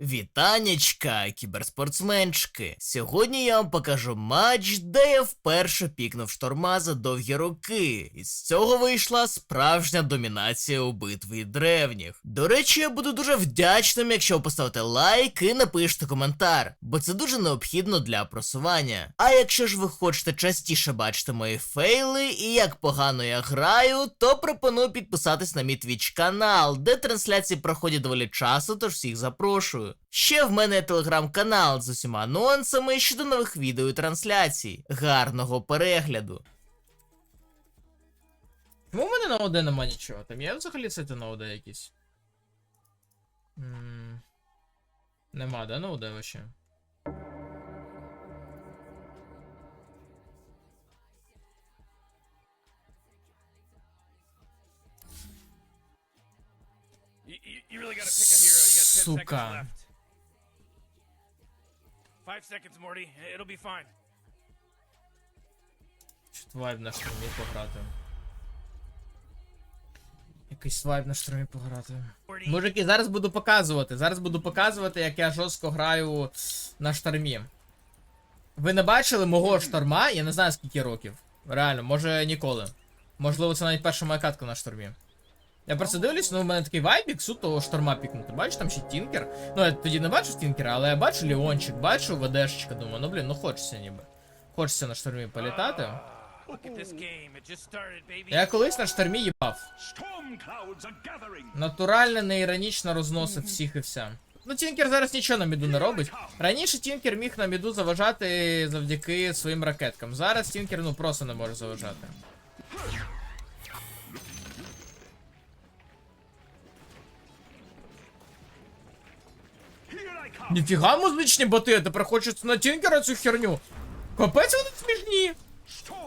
Вітанечка, кіберспортсменчики! Сьогодні я вам покажу матч, де я вперше пікнув шторма за довгі роки. І з цього вийшла справжня домінація у битві древніх. До речі, я буду дуже вдячним, якщо ви поставите лайк і напишете коментар, бо це дуже необхідно для просування. А якщо ж ви хочете частіше бачити мої фейли і як погано я граю, то пропоную підписатись на мій твіч канал, де трансляції проходять доволі часто, тож всіх запрошую. Ще в мене телеграм-канал з усіма анонсами щодо нових відео трансляцій. Гарного перегляду! Чому в мене на ОД нема нічого? Там є взагалі сети на ОД якісь? М, Нема, да, на ОД вообще? Сука. Чуть вайб на штурмі пограти. Якийсь вайб на штурмі пограти. Мужики, зараз буду показувати. Зараз буду показувати, як я жорстко граю на штормі. Ви не бачили мого шторма? Я не знаю скільки років. Реально, може ніколи. Можливо, це навіть перша моя катка на штормі. Я просто дивлюсь, ну в мене такий вайбік, суто шторма пікнути. Бачиш, там ще Тінкер. Ну, я тоді не бачу Тінкера, але я бачу Ліончик, бачу ВДшечка, думаю, ну блін, ну хочеться ніби. Хочеться на штормі політати. Я колись на штормі їбав. Натурально, не іронічно розносив всіх і вся. Ну, Тінкер зараз нічого на міду не робить. Раніше Тінкер міг на міду заважати завдяки своїм ракеткам. Зараз Тінкер ну просто не може заважати. Ніфіга музичні боти, тепер хочеться на Тінкера цю херню. Капець вони смішні.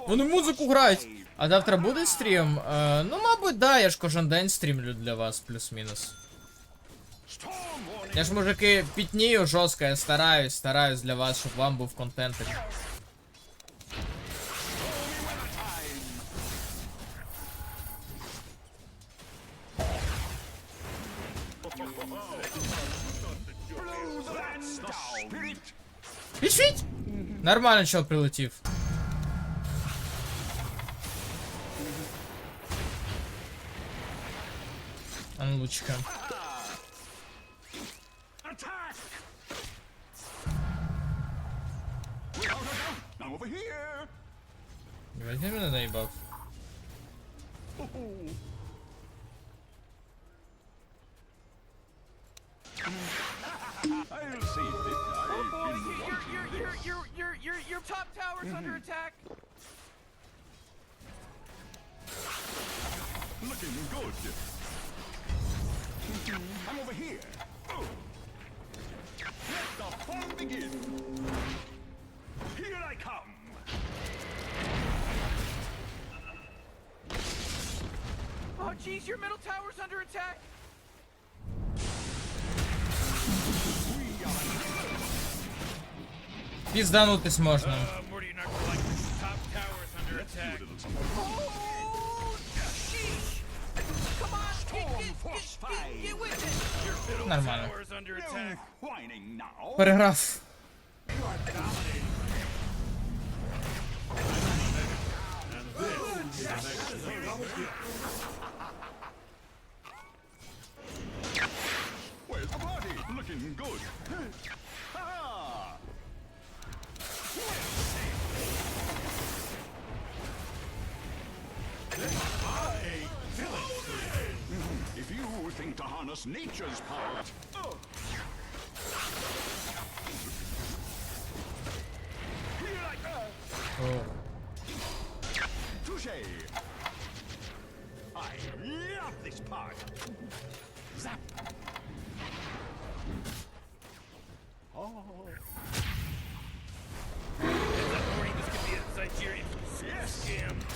Вони музику грають. А завтра буде стрім? Е, ну, мабуть, да, я ж кожен день стрімлю для вас, плюс-мінус. Я ж, мужики, пітнію жорстко, я стараюсь, стараюсь для вас, щоб вам був контентик. Пішіть! Нормально чел прилетів. А ну, лучка. Attack. tower's under attack. Looking good. I'm over here. Oh. Let the fun begin. Here I come. Oh, jeez, your middle tower's under attack. Пізданутись можна. Uh, Morty, Нормально. attack. now. Переграв. was nature's part. Oh. oh. Touche! I love this part. Zap! Oh. Is that worried this could be a Zygerian yes. scam?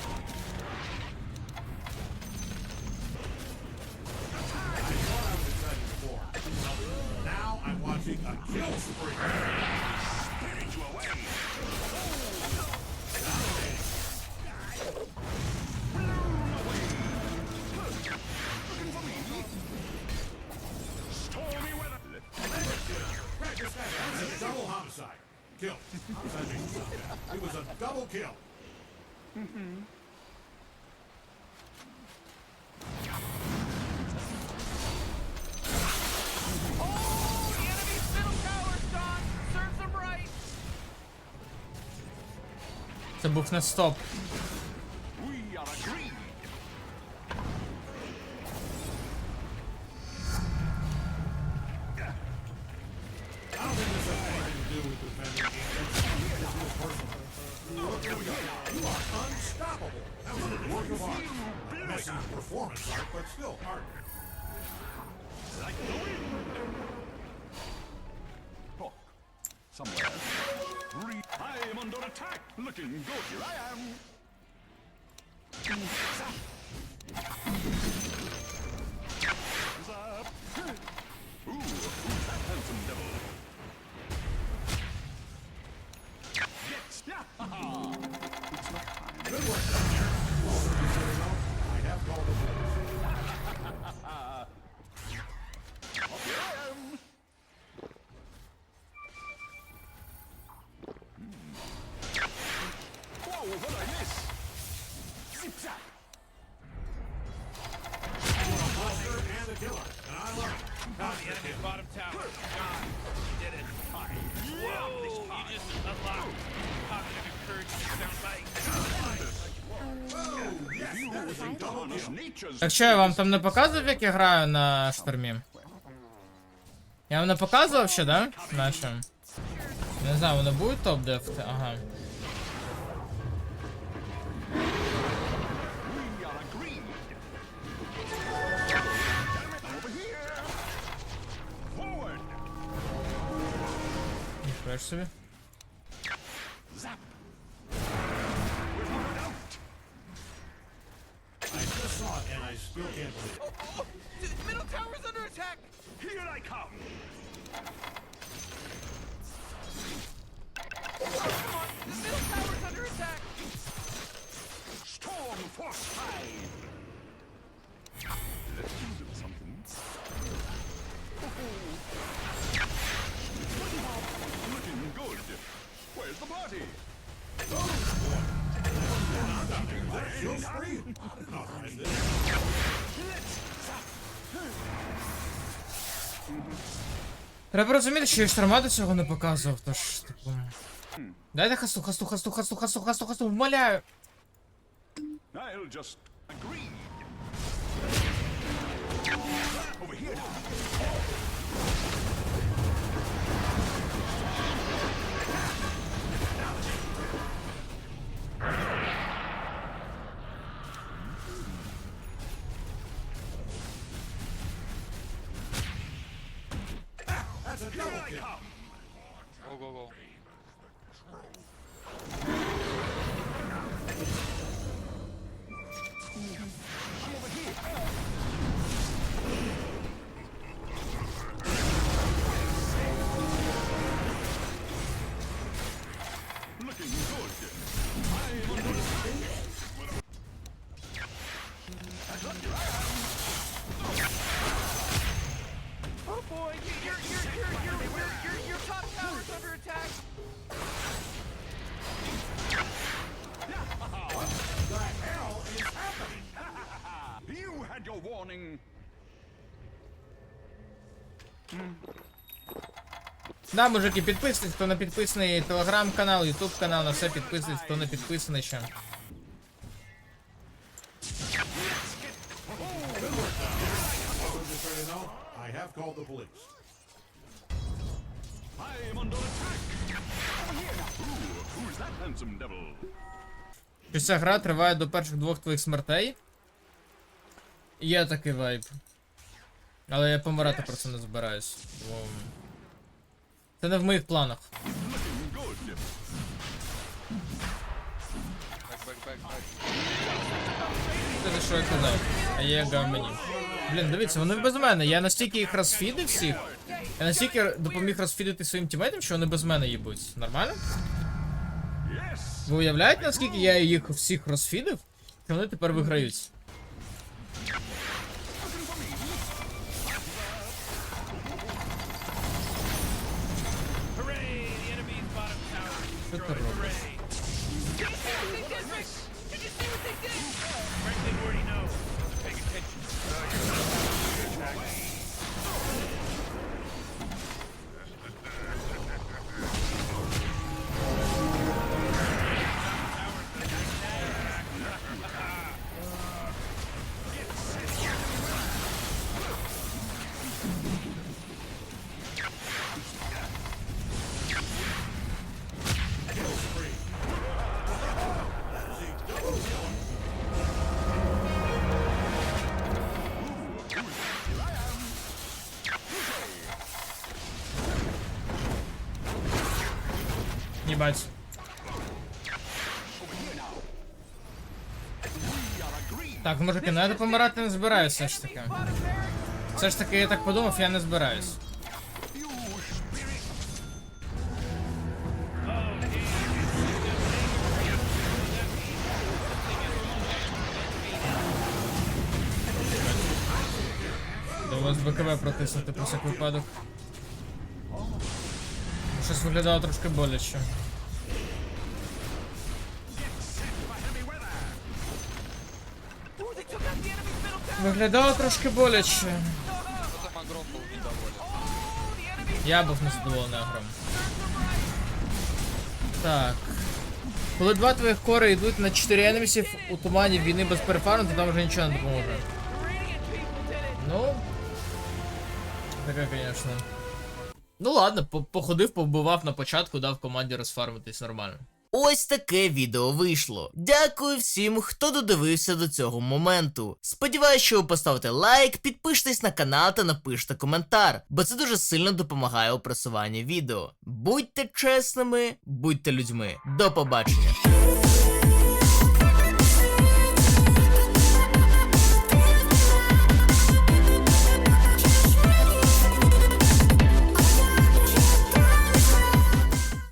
That's a double homicide. Kill. Homicide makes it sound bad. It was a double kill. Oh, the enemy's middle tower's gone. Serves them right. Це був не стоп. We are agreed. Performance art, but still art. Talk. Somewhere. Re- I am under attack. Looking good. Here I am. Ooh, who's that handsome devil? Yes. Yeah. Good work Так що я вам там не показував, як я граю на штормі? Я вам не показував ще, да? Наче. Не знаю, вони будуть топ дефти? Ага. Ж собі. Треба розуміти, що я шторма до цього не показував, тож, типу. Дайте хасту, хасту, хасту, хасту, хасту, хасту, хасту, вмоляю. Over here warning. Да, мужики, підписуйтесь, хто не підписаний, телеграм-канал, ютуб канал, на все підписуйтесь, хто не підписаний ще. I ця гра триває до перших двох твоїх смертей. Є такий вайб. Але я помирати просто не збираюсь. Бо... Це не в моїх планах. Це за що я казав. А є гамені. Блін, дивіться, вони без мене. Я настільки їх розфідив всіх. Я настільки допоміг розфідити своїм тімейтам, що вони без мене їбуть. Нормально? Ви уявляєте, наскільки я їх всіх розфідив? Що вони тепер виграють? Destroyed. the problem. Franklin already knows. Pay attention. Oh, Їбать. Так, мужики, ну я помирати не збираюсь все ж таки. Все ж таки, я так подумав, я не збираюсь. Довелось протиснути про всяк випадок. Щось виглядало трошки боляче. Виглядало трошки боляче. Что там огром был недоволен? Я був незадоволений агром. Так. Коли два твоїх кори йдуть на 4 енемісів у тумані війни без перефарму, то там вже нічого не допоможе. Ну. Таке, звісно. Ну ладно, по- походив, повбивав на початку, дав команді розфармитись нормально. Ось таке відео вийшло. Дякую всім, хто додивився до цього моменту. Сподіваюсь, що ви поставите лайк, підпишитесь на канал та напишете коментар, бо це дуже сильно допомагає у просуванні відео. Будьте чесними, будьте людьми. До побачення.